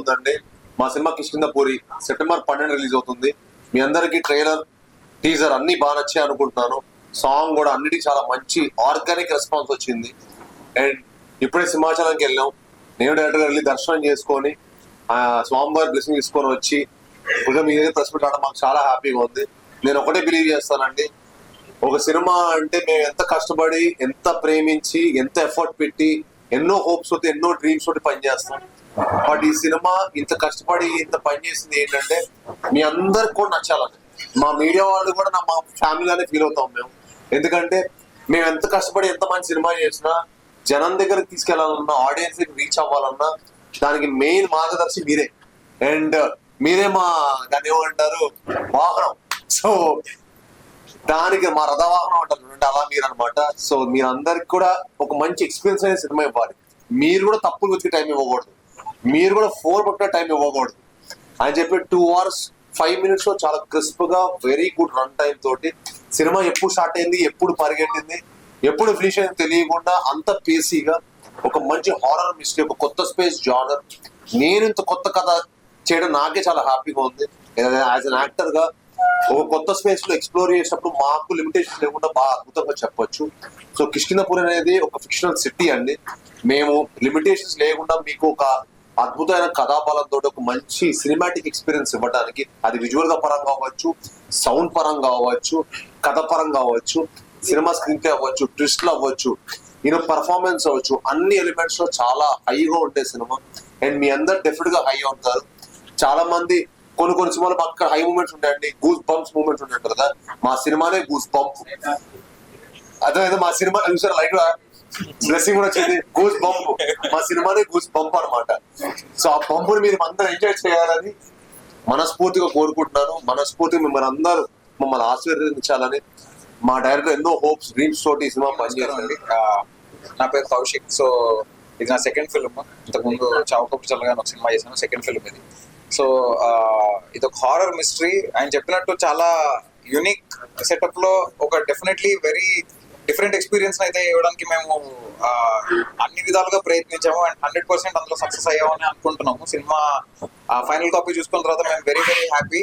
ఉందండి. మా సినిమా కిష్కిందపూరి సెప్టెంబర్ పన్నెండు రిలీజ్ అవుతుంది. మీ అందరికి ట్రైలర్ టీజర్ అన్ని బాగా నచ్చాయి అనుకుంటున్నాను. సాంగ్ కూడా అన్నిటికీ చాలా మంచి ఆర్గానిక్ రెస్పాన్స్ వచ్చింది. అండ్ ఇప్పుడే సింహాచలంకి వెళ్ళాం. నేను డైరెక్ట్గా వెళ్ళి దర్శనం చేసుకొని స్వామివారి బ్లెస్సింగ్ తీసుకొని వచ్చి ఇప్పుడు మీ ప్రెస్ మీట్ మాకు చాలా హ్యాపీగా ఉంది. నేను ఒకటే బిలీవ్ చేస్తానండి. ఒక సినిమా అంటే మేము ఎంత కష్టపడి ఎంత ప్రేమించి ఎంత ఎఫర్ట్ పెట్టి ఎన్నో హోప్స్ తోటి ఎన్నో డ్రీమ్స్ తోటి పనిచేస్తాం బట్ ఈ సినిమా ఇంత కష్టపడి ఇంత పని చేసింది ఏంటంటే మీ అందరికి కూడా నచ్చాలని మా మీడియా వాళ్ళు కూడా నా మా ఫ్యామిలీగానే ఫీల్ అవుతాం మేము. ఎందుకంటే మేము ఎంత కష్టపడి ఎంత మంచి సినిమా చేసినా జనం దగ్గరికి తీసుకెళ్ళాలన్నా ఆడియన్స్ రీచ్ అవ్వాలన్నా దానికి మెయిన్ మార్గదర్శి మీరే. అండ్ మీరే మా దాన్ని ఏమంటారు వాహనం. సో దానికి మా రథవాహనం అంటారు. చూడండి అలా మీరు అనమాట సో మీరందరికి కూడా ఒక మంచి ఎక్స్పీరియన్స్ అనేది సినిమా ఇవ్వాలి. మీరు కూడా తప్పులు వెతికి టైం ఇవ్వకూడదు. మీరు కూడా ఫోర్ పట్టిన టైం ఇవ్వకూడదు. అని చెప్పి టూ అవర్స్ ఫైవ్ మినిట్స్లో చాలా క్రిస్ప్గా వెరీ గుడ్ రన్ టైం తోటి సినిమా ఎప్పుడు స్టార్ట్ అయింది ఎప్పుడు పరిగెట్టింది ఎప్పుడు ఫినిష్ అయింది తెలియకుండా అంత పేసీగా ఒక మంచి హారర్ మిస్టరీ ఒక కొత్త స్పేస్ జానర్ నేను ఇంత కొత్త కథ చేయడం నాకే చాలా హ్యాపీగా ఉంది. యాజ్ అన్ యాక్టర్గా ఒక కొత్త స్పేస్లో ఎక్స్ప్లోర్ చేసినప్పుడు మాకు లిమిటేషన్ లేకుండా బాగా అద్భుతంగా చెప్పొచ్చు. సో కిష్కిందపూర్ అనేది ఒక ఫిక్షనల్ సిటీ అండి. మేము లిమిటేషన్స్ లేకుండా మీకు ఒక అద్భుతమైన కథాబలంతో ఒక మంచి సినిమాటిక్ ఎక్స్పీరియన్స్ ఇవ్వడానికి అది విజువల్గా పరంగా అవ్వచ్చు సౌండ్ పరంగా అవ్వచ్చు కథ పరంగా అవ్వచ్చు సినిమా స్క్రీన్ ప్లే అవ్వచ్చు ట్విస్ట్లు అవ్వచ్చు ఈయన పర్ఫార్మెన్స్ అవ్వచ్చు. అన్ని ఎలిమెంట్స్లో చాలా హైగా ఉంటాయి సినిమా అండ్ మీ అందరు డెఫినెట్గా హై ఉంటారు చాలా మంది కొన్ని కొన్ని సినిమాలు అక్కడ హై మూమెంట్స్ ఉంటాయండి గూస్ బంప్స్ మూమెంట్స్ ఉంటాయి కదా మా సినిమానే గూస్ బంప్ అదే మా సినిమా చూసారు లైట్ బ్లెస్సింగ్ కూడా వచ్చింది గూస్ బంప్ మా సినిమానే గూస్ బంప్ అన్నమాట. సో ఆ బంపుని మీరు అందరూ ఎంజాయ్ చేయాలని మనస్ఫూర్తిగా కోరుకుంటున్నాను. మనస్ఫూర్తిగా మిమ్మల్ని అందరూ మమ్మల్ని ఆశీర్వదించాలని మా డైరెక్టర్ ఎన్నో హోప్స్ డ్రీమ్స్ తోటి ఈ సినిమా పనిచేయాలండి నా పేరు కౌశిక్. సో ఇది నా సెకండ్ ఫిల్మ్ ఇంతకుముందు చావుకప్పు చల్లగా ఒక సినిమా చేశాను సెకండ్ ఫిల్మ్ ఇది. సో ఇది ఒక హారర్ మిస్టరీ ఆయన చెప్పినట్టు చాలా యూనిక్ సెటప్లో ఒక డెఫినెట్లీ వెరీ డిఫరెంట్ ఎక్స్పీరియన్స్ అయితే ఇవ్వడానికి మేము అన్ని విధాలుగా ప్రయత్నించాము. అండ్ హండ్రెడ్ పర్సెంట్ అందులో సక్సెస్ అయ్యామని అనుకుంటున్నాము. సినిమా ఫైనల్ కాపీ చూసుకున్న తర్వాత మేము very very happy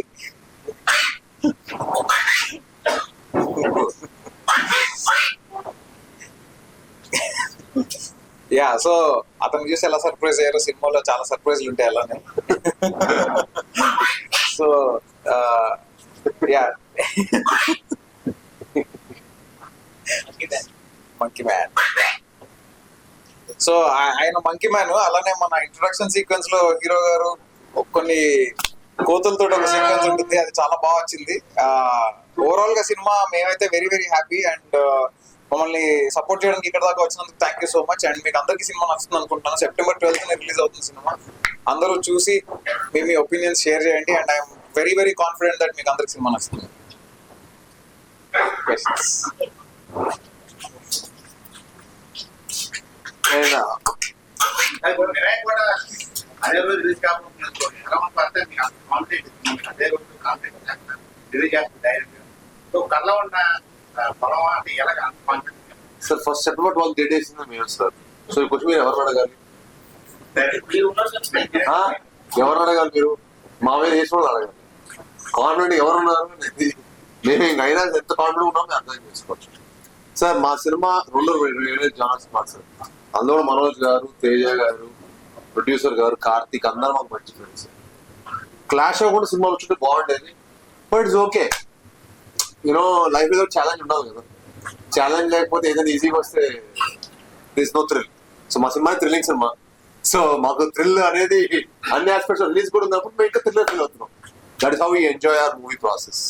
yeah so అతను చూసి ఎలా సర్ప్రైజ్ అయ్యారో సినిమాలో చాలా సర్ప్రైజ్లు ఉంటాయి అలానే. So yeah monkey man so ఆయన మంకీ మ్యాన్ అలానే మన ఇంట్రొడక్షన్ సీక్వెన్స్లో హీరో గారు కొన్ని కోతులతో ఒక సీక్వెన్స్ ఉంటుంది. అది చాలా బాగా వచ్చింది. ఓవరాల్గా సినిమా మేమైతే వెరీ వెరీ హ్యాపీ అండ్ మమ్మల్ని సపోర్ట్ చేయడానికి ఇక్కడ దాకా వచ్చినందుకు thank you so much and మీకు అందరికీ సినిమా నచ్చుతుంది అనుకుంటున్నాను సెప్టెంబర్ ట్వెల్త్ రిలీజ్ అవుతుంది సినిమా. అందరూ చూసి మీ మీ ఒపీనియన్స్ షేర్ చేయండి and I'm very very confident that మీకు అందరికి సినిమా నచ్చుతుంది. అది రోజు రిలీజ్ కాకుండా అదే రోజు రిలీజ్ డైరెక్ట్ సో కళ్ళ ఉన్న పొలం అంటే ఎలా sir first September twelfth date వేసింది మేము సార్ సో ఈ క్వశ్చన్ మీరు ఎవరు అడగాలి? ఎవరు అడగాలి మీరు మా మీద వేసిన వాళ్ళు అడగాలి కాన్ఫిడెంట్ ఎవరున్నారు మేము ఇంక అయినా ఎంత కాన్ఫిడెంట్ ఉన్నామో అర్థం చేసుకోవచ్చు. సార్ మా సినిమా రెండు వేరే జానర్స్ మాట సార్ అందులో మనోజ్ గారు తేజ గారు ప్రొడ్యూసర్ గారు కార్తీక్ అందరూ మాకు మంచి ఫ్రెండ్స్. క్లాష్ అవ్వకుండా సినిమా వచ్చింటే బాగుండేది. But it's okay. You know life ఏదో ఛాలెంజ్ ఉండదు కదా. ఛాలెంజ్ లేకపోతే ఏదైనా ఈజీగా వస్తే దిస్ నో థ్రిల్ సో మా సినిమా థ్రిల్లింగ్ సినిమా. సో మాకు థ్రిల్ అనేది అన్ని ఆస్పెక్ట్స్ రిలీజ్ కూడా ఉన్నప్పుడు మేము ఇంకా థ్రిల్ ఫీల్ అవుతున్నాం. That is how we enjoy our movie process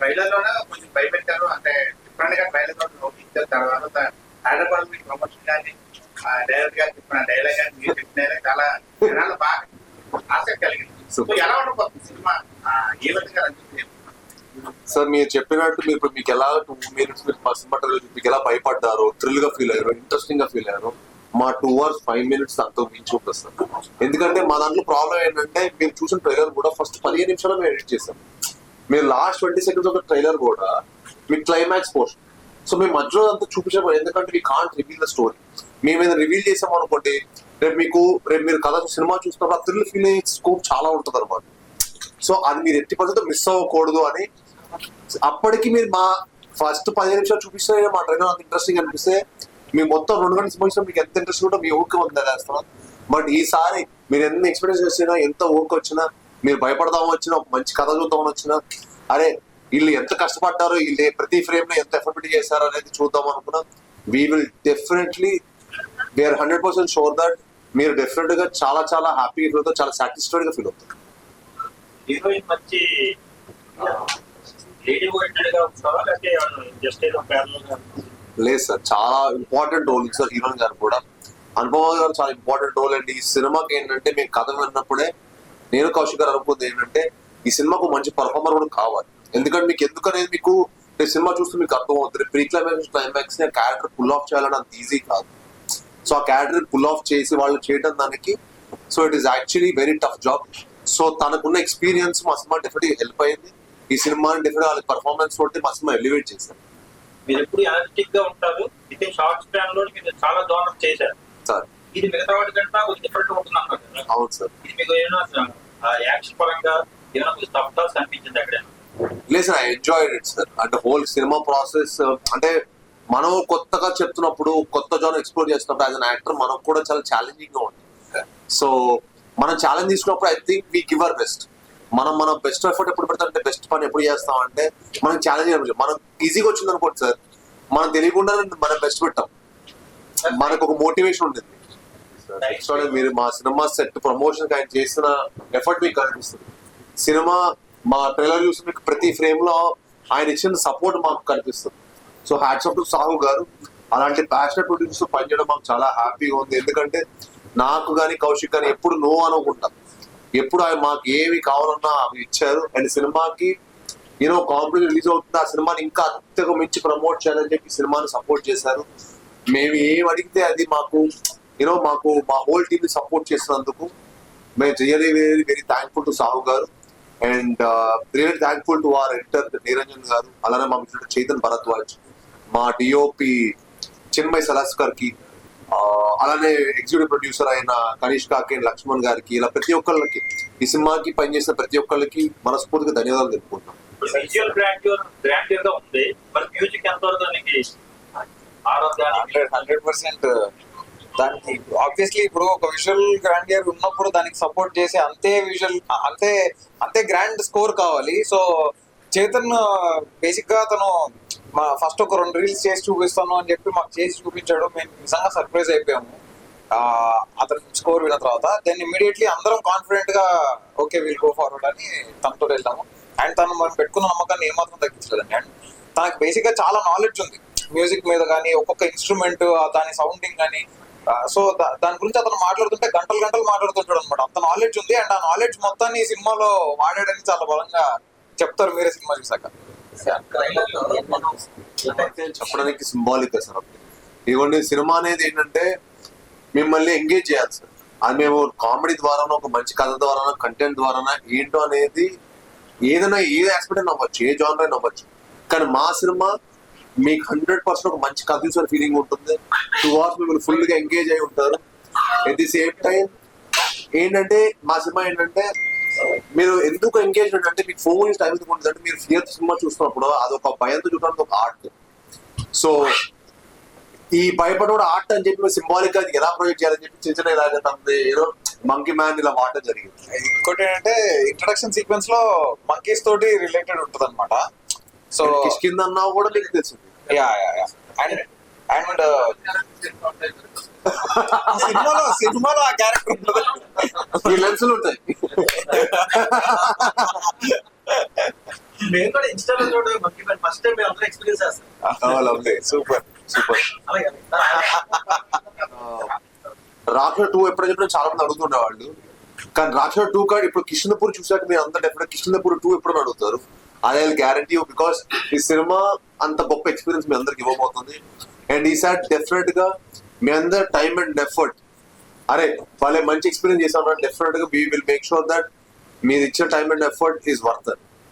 ట్రైలర్లోనే? కొంచెం భయపెట్టారు అంటే డిఫరెంట్గా ట్రైలర్లో నోటించారు తర్వాత హైదరాబాద్ మీకు ప్రమోషన్ కానీ డైరెక్ట్గా చెప్పిన డైలాగ్ కానీ మీరు చెప్పిన చాలా జనాలు బాగా ఆసక్తి కలిగింది. సో ఎలా ఉండబోతుంది సినిమా? ఏ విధంగా సార్ మీరు చెప్పినట్టు మీరు ఇప్పుడు మీకు ఎలా టూ మినిట్స్ మీరు ఫస్ట్ బట్టర్ మీకు ఎలా భయపడ్డారు థ్రిల్గా ఫీల్ అయ్యారు ఇంట్రెస్టింగ్గా ఫీల్ అయ్యారు మా టూ అవర్స్ ఫైవ్ మినిట్స్ దాంతో మించి ఉంటుంది సార్. ఎందుకంటే మా దాంట్లో ప్రాబ్లం ఏంటంటే మీరు చూసిన ట్రైలర్ కూడా ఫస్ట్ పదిహేను నిమిషాలు మేము ఎడిట్ చేసాం. మీరు లాస్ట్ ట్వంటీ సెకండ్స్ ఒక ట్రైలర్ కూడా మీ క్లైమాక్స్ పోర్షన్ సో మేము మధ్యలో అంతా చూపించాము ఎందుకంటే మీ కాంట్ రివీల్ ద స్టోరీ మేము ఏదైనా రివీల్ చేసాం అనుకోండి రేపు మీకు రేపు మీరు కథ సినిమా చూస్తున్నప్పుడు ఆ థ్రిల్ ఫీల్ అయ్యే స్కోప్ చాలా ఉంటుంది అనమాట సో అది మీరు ఎట్టి పరిస్థితి మిస్ అవ్వకూడదు అని అప్పటికి మీరు మా ఫస్ట్ పదిహేను నిమిషాలు చూపిస్తే మా ట్రైలర్ అంత ఇంట్రెస్టింగ్ అనిపిస్తే మీ మొత్తం రెండు గంటల సినిమా మీకు ఎంత ఇంట్రెస్ట్ కూడా మీ ఊరికి ఉంది వేస్తాం బట్ ఈసారి మీరు ఎన్ని ఎక్స్పీరియన్స్ వచ్చినా ఎంత ఓకే వచ్చినా మీరు భయపడదామని వచ్చినా మంచి కథ చూద్దామని వచ్చినా అరే వీళ్ళు ఎంత కష్టపడ్డారు వీళ్ళు ప్రతి ఫ్రేమ్లో ఎంత ఎఫర్ట్ చేశారో అనేది చూద్దాం అనుకున్నా. We will definitely we are hundred percent sure that మీరు డెఫినెట్గా చాలా చాలా హ్యాపీ ఫీల్ అవుతారు చాలా సాటిస్ఫైడ్గా ఫీల్ అవుతారు. హీరోయిన్ మంచి లేడీ ఓరియంటెడ్గా ఉంటారా లేకపోతే జస్ట్ ఏదో ప్యారల్గా లేదు సార్ చాలా ఇంపార్టెంట్ రోల్ సార్ హీరోయిన్ గారు కూడా. అనుభవ గారు చాలా ఇంపార్టెంట్ రోల్ అండి. ఈ సినిమాకి ఏంటంటే మేము కథ విన్నప్పుడే నేను కౌశిక్ గారు అనుకుంది ఏంటంటే ఈ సినిమాకు మంచి పర్ఫార్మర్ కూడా కావాలి. ఎందుకంటే మీకు ఎందుకు అనేది మీకు ఈ సినిమా చూస్తే మీకు అర్థం అవుతుంది ప్రీ క్లైమాక్స్ క్లైమాక్స్ని క్యారెక్టర్ పుల్ ఆఫ్ చేయాలని అంత ఈజీ కాదు. సో ఆ క్యారెక్టర్ పుల్ ఆఫ్ చేసి వాళ్ళు చేయడం దానికి so it is actually very tough job so తనకున్న ఎక్స్పీరియన్స్ మా సినిమా డెఫినెట్ హెల్ప్ అయింది. ఈ సినిమాని డెఫినెట్ వాళ్ళ పర్ఫార్మెన్స్ తోటి మా సినిమా ఎలివేట్ చేశారు. మీరు ఎప్పుడు ఎనర్జెటిక్గా ఉంటారు. విత్ ఇన్ షార్ట్ స్పాన్లో మీరు చాలా దూరం చేశారు. సార్. ఇది మిగతా వాటి కంటే కొంచెం డిఫరెంట్ ఉంటుంది అన్నారు కదా అవును సార్. ఇది మీకు ఏమైనా యాక్షన్ పరంగా ఏమైనా కొంచెం తప్పటాల్సి అనిపించింది అక్కడ లేదు sir I enjoy it sir అంటే హోల్ సినిమా ప్రాసెస్ అంటే మనం కొత్తగా చెప్తున్నప్పుడు కొత్త జోన్ ఎక్స్ప్లోర్ చేస్తున్నప్పుడు యాజ్ అన్ యాక్టర్ మనకు కూడా చాలా ఛాలెంజింగ్గా ఉంది సో మనం ఛాలెంజ్ తీసుకున్నప్పుడు I think we give our best మనం మనం బెస్ట్ ఎఫర్ట్ ఎప్పుడు పెడతాం అంటే బెస్ట్ పని ఎప్పుడు చేస్తాం అంటే మనం ఛాలెంజ్ అనిపించదు మనం ఈజీగా వచ్చింది అనుకోండి సార్ మనం తెలియకుండా మనం బెస్ట్ పెట్టాం. మనకు ఒక మోటివేషన్ ఉంటుంది సో మీరు మా సినిమా సెట్ ప్రమోషన్ ఆయన చేసిన ఎఫర్ట్ మీకు కనిపిస్తుంది. సినిమా మా ట్రైలర్ చూసి మీకు ప్రతి ఫ్రేమ్లో ఆయన ఇచ్చిన సపోర్ట్ మాకు కనిపిస్తుంది. So hats to Sahu garu. అలాంటి ప్యాషనెట్ ప్రొడ్యూసర్ పనిచేయడం మాకు చాలా హ్యాపీగా ఉంది. ఎందుకంటే నాకు కానీ కౌశిక్ కానీ ఎప్పుడు నో అనుకుంటా. ఎప్పుడు ఆయన మాకు ఏవి కావాలన్నా అవి ఇచ్చారు. అండ్ సినిమాకి యూనో కాంపిటీ రిలీజ్ అవుతుంది. ఆ సినిమాని ఇంకా అంతగా మించి ప్రమోట్ చేయాలని చెప్పి సినిమాని సపోర్ట్ చేశారు. మేము ఏం అడిగితే అది మాకు యూనో మాకు మా హోల్ టీమ్ సపోర్ట్ చేసినందుకు మేము really very very thankful to Sahu garu. And really thankful to our editor Niranjan garu. అలానే మా మిత్రుడు చైతన్ భరద్వాజ్ మా డిఓపి చిన్మయ్ సలాస్కర్కి అలానే ఎగ్జిక్యూటివ్ ప్రొడ్యూసర్ అయిన కనిష్ కాకి లక్ష్మణ్ గారికి ఇలా ప్రతి ఒక్కళ్ళకి ఈ సినిమాకి పనిచేసిన ప్రతి ఒక్కళ్ళకి మనస్ఫూర్తిగా ధన్యవాదాలు తెలుపుకుంటున్నాం. ఇప్పుడు విజువల్ గ్రాండ్యూర్ గ్రాండ్యూర్గా ఉంది. మరి మ్యూజిక్ హండ్రెడ్ హండ్రెడ్ పర్సెంట్ దానికి. ఆబ్వియస్లీ ఇప్పుడు ఒక విజువల్ గ్రాండియర్ ఉన్నప్పుడు దానికి సపోర్ట్ చేసి అంతే విజువల్ అంతే అంతే గ్రాండ్ స్కోర్ కావాలి. సో చేతన్ బేసిక్గా తను మా ఫస్ట్ ఒక రెండు రీల్స్ చేసి చూపిస్తాను అని చెప్పి మాకు చేసి చూపించాడు మేము నిజంగా సర్ప్రైజ్ అయిపోయాము. అతను స్కోర్ విన్న తర్వాత దెన్ ఇమీడియట్లీ అందరం కాన్ఫిడెంట్గా ఓకే విల్ గో ఫార్వర్డ్ అని తనతో వెళ్ళాము. అండ్ తను మనం పెట్టుకున్న నమ్మకాన్ని ఏమాత్రం తగ్గించలేదండి. అండ్ తనకి బేసిక్గా చాలా నాలెడ్జ్ ఉంది. మ్యూజిక్ మీద కానీ ఒక్కొక్క ఇన్స్ట్రుమెంట్ దాని సౌండింగ్ కానీ సో దాని గురించి అతను మాట్లాడుతుంటే గంటలు గంటలు మాట్లాడుతుంటాడు అనమాట అంత నాలెడ్జ్ ఉంది. అండ్ ఆ నాలెడ్జ్ మొత్తాన్ని సినిమాలో వాడాడని చాలా బలంగా చెప్తారు మీరే సినిమా చూసాక చెప్పడానికి సింబాలిక్ సార్. ఇదిగోండి సినిమా అనేది ఏంటంటే మిమ్మల్ని ఎంగేజ్ చేయాలి సార్. అది మేము కామెడీ ద్వారానో ఒక మంచి కథ ద్వారా కంటెంట్ ద్వారా ఏంటో అనేది ఏదైనా ఏ ఆస్పెక్ట్ నవ్వచ్చు ఏ జానర్ నవ్వచ్చు. కానీ మా సినిమా మీకు హండ్రెడ్ పర్సెంట్ ఒక మంచి కథ చూసిన ఫీలింగ్ ఉంటుంది. టూ అవర్స్ మిమ్మల్ని ఫుల్గా ఎంగేజ్ అయి ఉంటారు. ఎట్ ది సేమ్ టైం ఏంటంటే మా సినిమా ఏంటంటే మీరు ఎందుకు ఎంగేజ్మెంట్ అంటే మీకు ఫోన్ టైం ఉంటుంది అంటే మీరు ఫియర్ సినిమా చూస్తున్నప్పుడు అది ఒక భయంతో చూడడానికి ఒక ఆర్ట్ సో ఈ భయపడోడు ఆర్ట్ అని చెప్పి సింబాలిక్గా ఎలా ప్రొజెక్ట్ చేయాలని చెప్పి చిన్న చిన్న ఇలాగ తనది ఏదో మంకీ మ్యాన్ ఇలా వాడటం జరిగింది. ఇంకోటి ఏంటంటే ఇంట్రడక్షన్ సీక్వెన్స్లో మంకీస్ తోటి రిలేటెడ్ ఉంటుంది అనమాట సో కిష్కింద అన్నా కూడా మీకు తెలిసింది. Yeah yeah yeah and and సినిమాలో సినిమాలో ఆ క్యారెక్టర్ ఈ లెన్సులు ఉంటాయి. మేము కూడా ఇన్స్టాలో చూడడం మంకీ మ్యాన్ ఫస్ట్ టైం మేము అందరూ ఎక్స్పీరియన్స్ చేస్తాం సూపర్ సూపర్. రాక్ష టూ ఎప్పుడు చెప్పినా చాలా మంది అడుగుతుండేవాళ్ళు. కానీ రాక్ష టూ కార్డ్ ఇప్పుడు కిష్ణపూర్ చూసాక మీరు అంత డెఫినెట్ కిష్ణపూర్ టూ ఎప్పుడు అడుగుతారు. అదే గ్యారంటీ బికాస్ ఈ సినిమా అంత గొప్ప ఎక్స్పీరియన్స్ మీ అందరికి ఇవ్వబోతుంది. అండ్ ఈ సార్ డెఫినెట్గా మీ అందరు టైం అండ్ ఎఫర్ట్ అరే వాళ్ళే మంచి ఎక్స్పీరియన్స్ చేసాం డెఫినెట్గా we will make sure that మీరు ఇచ్చే time and effort is worth